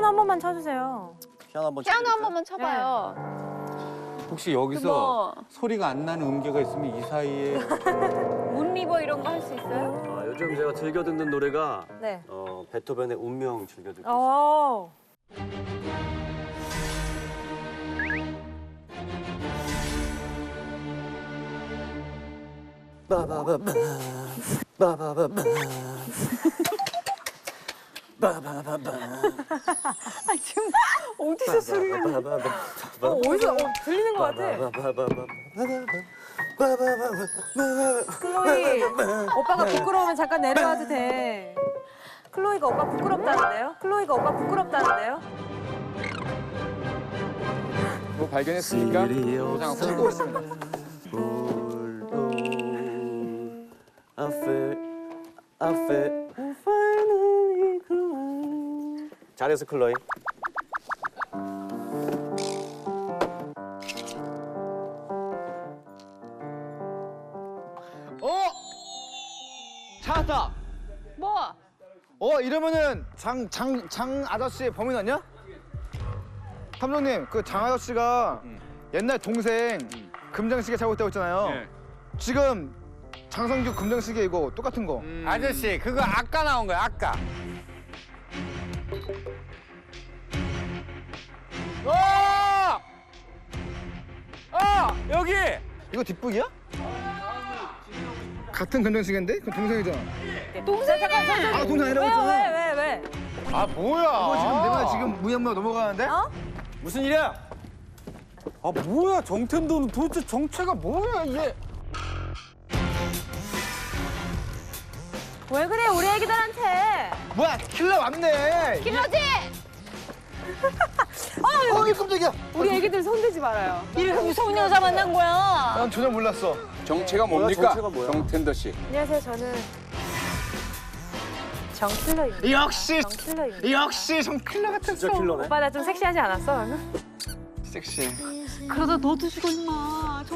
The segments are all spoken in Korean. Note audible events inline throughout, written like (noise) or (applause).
피아노 한 번만 쳐주세요. 피아노 한번 피아노 한 쳐드릴까요? 번만 쳐봐요. 혹시 여기서 뭐 소리가 안 나는 음계가 있으면 이 사이에 (laughs) 문리버 이런 거 할 수 있어요? 아, 요즘 제가 즐겨 듣는 노래가 네. 어, 베토벤의 운명 즐겨 듣고 있어요. 어. 빠바바바 빠바바바 빠바바바 (laughs) 아 지금 어디서 소리가? 어, 어디서 어, 들리는 것 같아. 클로이, 오빠가 부끄러우면 잠깐 내려와도 돼. 클로이가 오빠 부끄럽다는데요? 클로이가 오빠 부끄럽다는데요? 뭐 발견했으니까 보상 치고 있습니다. I feel I feel finally cry 잘해서 클로이 어? 찾았다. 뭐? 어 이러면은 장 장 장 아저씨의 범인 아니야? 탐정님 그 장 아저씨가 옛날 동생 금장시계 잘못 되고 있잖아요. 예. 지금 장성규 금장시계 이거 똑같은 거. 아저씨 그거 아까 나온 거야 아까. 어! 어 여기. 이거 뒷북이야? 같은 금장시계인데? 그 동생이잖아. 동생 잠깐 잠깐. 아 동생 아니라고? 했잖아. 왜? 왜? 왜? 아 뭐야? 이거 지금 내가 지금 무양무양 넘어가는데? 어? 무슨 일이야? 아 뭐야 정템도는 도대체 정체가 뭐야 이게? 왜 그래 우리 애기들한테? 뭐야 킬러 왔네. 김여지! (laughs) (laughs) 어 이거 깜짝이야. 우리 애기들 손대지 말아요. 이렇게 무서운 여자 만난 거야. 난 전혀 몰랐어. 정체가 뭡니까? 정체가 뭐야? 정텐더 씨. 안녕하세요 저는 정킬러입니다. 역시 정킬러입니다. 역시 좀 킬러 같았어. 진짜 킬러네 오빠 나 좀 섹시하지 않았어 방금? 섹시해. 그러다 너도 죽어 임마.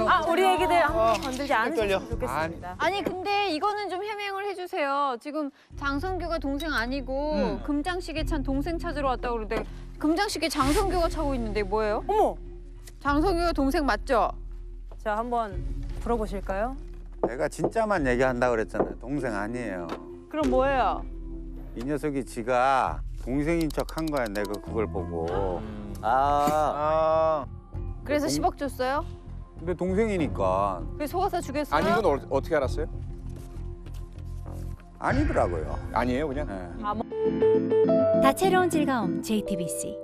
아 우리 애기들 아, 한번 건들지 않으셨으면 떨려. 좋겠습니다. 아니 근데 이거는 좀 해명을 해주세요. 지금 장성규가 동생 아니고 금장시계 찬 동생 찾으러 왔다고 그러는데 금장시계 장성규가 차고 있는데 뭐예요? 어머, 장성규가 동생 맞죠? 자 한번 불어보실까요? 내가 진짜만 얘기한다 그랬잖아요. 동생 아니에요. 그럼 뭐예요? 이 녀석이 지가 동생인 척 한 거야. 내가 그걸 보고. 아 아. 그래서 동- 10억 줬어요? 근데 동생이니까 그래서 속아서 주겠어요? 아니 이건 어, 어떻게 알았어요? 아니더라고요. 아니에요 그냥. 예. 다채로운 즐거움 JTBC